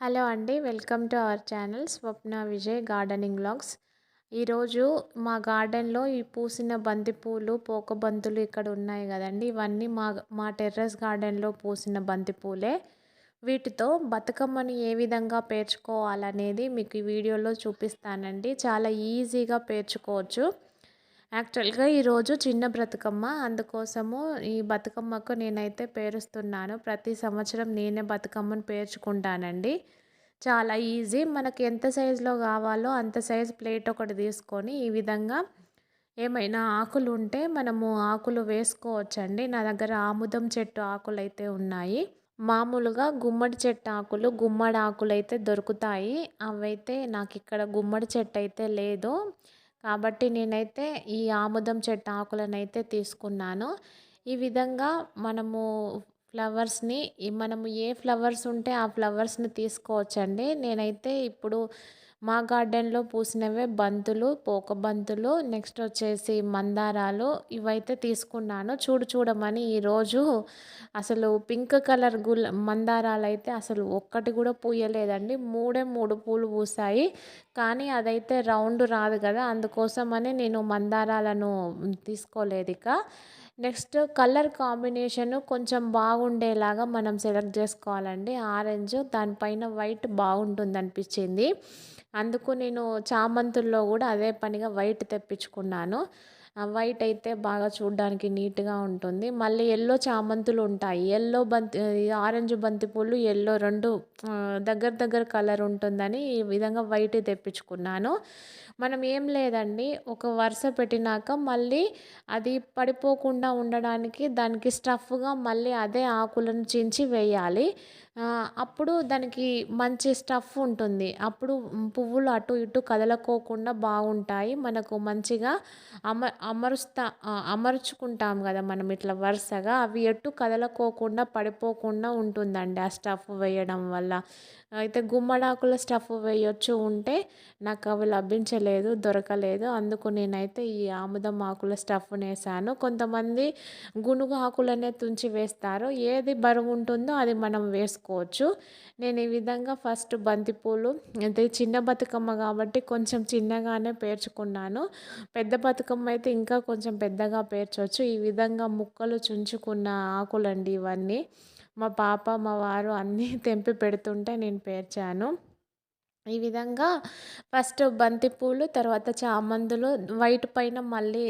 Hello అండి welcome to our channel Swapna Vijay gardening blogs ఈరోజు మా గార్డెన్లో ఈ పూసిన బంతిపూలు పోకబంతులు ఇక్కడ ఉన్నాయి కదండి. ఇవన్నీ మా మా టెర్రస్ గార్డెన్లో పూసిన బంతిపూలే వీటితో బతుకమ్మని ఏ విధంగా పేర్చుకోవాలనేది మీకు ఈ వీడియోలో చూపిస్తానండి. చాలా ఈజీగా పేర్చుకోవచ్చు. యాక్చువల్గా ఈరోజు చిన్న బ్రతుకమ్మ. అందుకోసము ఈ బతుకమ్మకు నేనైతే పేరుస్తున్నాను. ప్రతి సంవత్సరం నేనే బతుకమ్మను పేర్చుకుంటానండి. చాలా ఈజీ. మనకి ఎంత సైజులో కావాలో అంత సైజు ప్లేట్ ఒకటి తీసుకొని ఈ విధంగా ఏమైనా ఆకులు ఉంటే మనము ఆకులు వేసుకోవచ్చండి. నా దగ్గర ఆముదం చెట్టు ఆకులు అయితే ఉన్నాయి. మామూలుగా గుమ్మడి చెట్టు ఆకులు గుమ్మడి ఆకులు అయితే దొరుకుతాయి. అవైతే నాకు ఇక్కడ గుమ్మడి చెట్టు అయితే లేదు. కాబట్టి నేనైతే ఈ ఆముదం చెట్టు ఆకులనైతే తీసుకున్నాను. ఈ విధంగా మనము ఫ్లవర్స్ని మనము ఏ ఫ్లవర్స్ ఉంటే ఆ ఫ్లవర్స్ని తీసుకోవచ్చండి. నేనైతే ఇప్పుడు మా గార్డెన్లో పూసినవే బంతులు పోక బంతులు నెక్స్ట్ వచ్చేసి మందారాలు ఇవైతే తీసుకున్నాను. చూడు చూడమని ఈరోజు అసలు పింక్ కలర్ గుల్ మందారాలు అయితే అసలు ఒక్కటి కూడా పూయలేదండి. మూడే మూడు పూలు పూసాయి కానీ అదైతే రౌండ్ రాదు కదా అందుకోసమని నేను మందారాలను తీసుకోలేదు ఇక. నెక్స్ట్ కలర్ కాంబినేషన్ కొంచెం బాగుండేలాగా మనం సెలెక్ట్ చేసుకోవాలండి. ఆరెంజ్ దానిపైన వైట్ బాగుంటుంది అనిపించింది అందుకు నేను చామంతుల్లో కూడా అదే పనిగా వైట్ తెప్పించుకున్నాను. వైట్ అయితే బాగా చూడడానికి నీట్గా ఉంటుంది. మళ్ళీ ఎల్లో చామంతులు ఉంటాయి. ఎల్లో బంతి ఆరెంజ్ బంతి పూలు ఎల్లో రెండు దగ్గర దగ్గర కలర్ ఉంటుందని ఈ విధంగా వైట్ తెప్పించుకున్నాను. మనం ఏం లేదండి ఒక వరుస పెట్టినాక మళ్ళీ అది పడిపోకుండా ఉండడానికి దానికి స్టఫ్గా మళ్ళీ అదే ఆకులను చించి వేయాలి. అప్పుడు దానికి మంచి స్టఫ్ ఉంటుంది. అప్పుడు పువ్వులు అటు ఇటు కదలకోకుండా బాగుంటాయి. మనకు మంచిగా అమ అమరుస్తా అమర్చుకుంటాం కదా మనం ఇట్లా వరుసగా. అవి ఎటు కదలకోకుండా పడిపోకుండా ఉంటుందండి ఆ స్టఫ్ వేయడం వల్ల. అయితే గుమ్మడాకుల స్టఫ్ వేయొచ్చు ఉంటే నాకు అవి లభించలేదు దొరకలేదు. అందుకు నేనైతే ఈ ఆముదం ఆకుల స్టఫ్ వేసాను కొంతమంది గునుగు ఆకులనే తుంచి వేస్తారు. ఏది బరువు ఉంటుందో అది మనం వేసుకోవచ్చు. నేను ఈ విధంగా ఫస్ట్ బంతిపూలు అయితే చిన్న బతుకమ్మ కాబట్టి కొంచెం చిన్నగానే పేర్చుకున్నాను. పెద్ద బతుకమ్మ అయితే ఇంకా కొంచెం పెద్దగా పేర్చవచ్చు ఈ విధంగా ముక్కలు చుంచుకున్న ఆకులండి ఇవన్నీ. మా పాప మా వారు అన్నీ తెంపి పెడుతుంటే నేను పేర్చాను. ఈ విధంగా ఫస్ట్ బంతిపూలు తర్వాత చామంతులు వైట్ పైన మళ్ళీ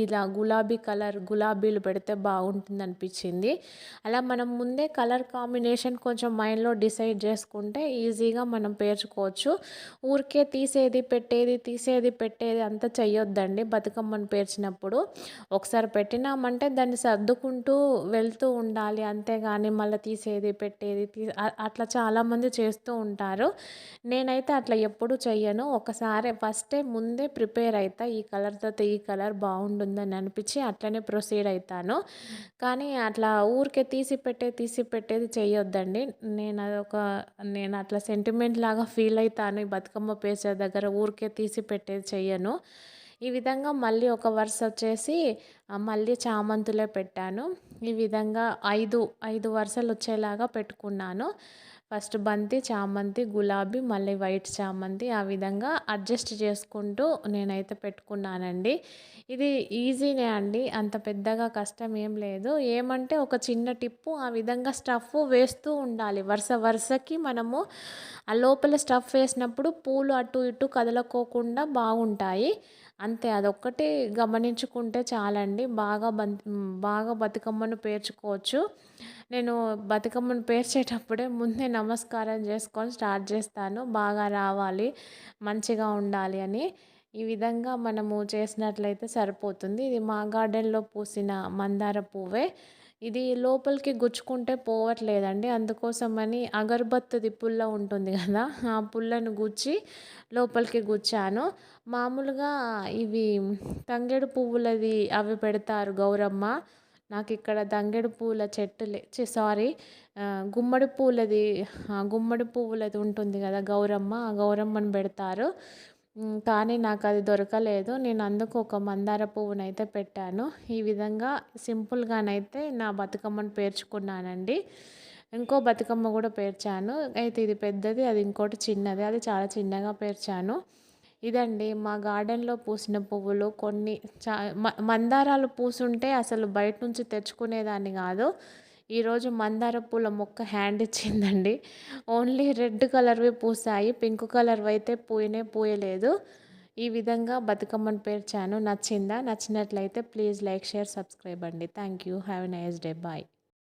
ఇలా గులాబీ కలర్ గులాబీలు పెడితే బాగుంటుంది అనిపించింది. అలా మనం ముందే కలర్ కాంబినేషన్ కొంచెం మైండ్లో డిసైడ్ చేసుకుంటే ఈజీగా మనం పేర్చుకోవచ్చు. ఊరికే తీసేది పెట్టేది తీసేది పెట్టేది అంతా చెయ్యొద్దండి. బతుకమ్మను పేర్చినప్పుడు ఒకసారి పెట్టినామంటే దాన్ని సర్దుకుంటూ వెళ్తూ ఉండాలి. అంతేగాని మళ్ళీ తీసేది పెట్టేది అట్లా చాలామంది చేస్తూ ఉంటారు. నేనైతే అట్లా ఎప్పుడు చెయ్యను. ఒకసారి ఫస్టే ముందే ప్రిపేర్ అవుతా ఈ కలర్తో ఈ కలర్ బాగుంటుందని అనిపించి అట్లనే ప్రొసీడ్ అవుతాను కానీ అట్లా ఊరికే తీసి పెట్టే తీసి పెట్టేది చేయొద్దండి నేను అదొక నేను అట్లా సెంటిమెంట్ లాగా ఫీల్ అవుతాను ఈ బతుకమ్మ పేసే దగ్గర ఊరికే తీసి పెట్టేది చెయ్యను. ఈ విధంగా మళ్ళీ ఒక వరుస వచ్చేసి మళ్ళీ చామంతులే పెట్టాను. ఈ విధంగా ఐదు ఐదు వరుసలు వచ్చేలాగా పెట్టుకున్నాను. ఫస్ట్ బంతి చామంతి గులాబీ మళ్ళీ వైట్ చామంతి ఆ విధంగా అడ్జస్ట్ చేసుకుంటూ నేనైతే పెట్టుకున్నానండి. ఇది ఈజీనే అండి అంత పెద్దగా కష్టం ఏం లేదు. ఏమంటే ఒక చిన్న టిప్పు ఆ విధంగా స్టఫ్ వేస్తూ ఉండాలి. వరుస వరుసకి మనము ఆ లోపల స్టఫ్ వేసినప్పుడు పూలు అటు ఇటు కదలకోకుండా బాగుంటాయి. అంతే అదొక్కటి గమనించుకుంటే చాలండి. బాగా బంతి బాగా బతుకమ్మను పేర్చుకోవచ్చు. నేను బతుకమ్మను పేర్చేటప్పుడే ముందే నమస్కారం చేసుకొని స్టార్ట్ చేస్తాను. బాగా రావాలి మంచిగా ఉండాలి అని. ఈ విధంగా మనము చేసినట్లయితే సరిపోతుంది. ఇది మా గార్డెన్లో పూసిన మందార పువ్వే. ఇది లోపలికి గుచ్చుకుంటే పోవట్లేదండి. అందుకోసమని అగరబత్తిది పుల్ల ఉంటుంది కదా ఆ పుల్లను గుచ్చి లోపలికి గుచ్చాను. మామూలుగా ఇవి తంగేడు పువ్వులది అవి పెడతారు గౌరమ్మ. నాకు ఇక్కడ దంగెడు పూల చెట్టు లే సారీ గుమ్మడి పూలది గుమ్మడి పువ్వులది ఉంటుంది కదా గౌరమ్మ ఆ గౌరమ్మను పెడతారు. కానీ నాకు అది దొరకలేదు. నేను అందుకు ఒక మందార పువ్వునైతే పెట్టాను. ఈ విధంగా సింపుల్గానైతే నా బతుకమ్మను పేర్చుకున్నానండి. ఇంకో బతుకమ్మ కూడా పేర్చాను. అయితే ఇది పెద్దది అది ఇంకోటి చిన్నది అది చాలా చిన్నగా పేర్చాను. ఇదండి మా గార్డెన్లో పూసిన పువ్వులు కొన్ని చా మందారాలు పూసుంటే అసలు బయట నుంచి తెచ్చుకునేదాన్ని కాదు. ఈరోజు మందార పూల మొక్క హ్యాండ్ ఇచ్చిందండి. ఓన్లీ రెడ్ కలర్వి పూసాయి పింక్ కలర్వి అయితే పూయనే పూయలేదు. ఈ విధంగా బతుకమ్మను పేర్చాను నచ్చిందా? నచ్చినట్లయితే ప్లీజ్ లైక్ షేర్ సబ్స్క్రైబ్ అండి. Thank you have a nice day. Bye.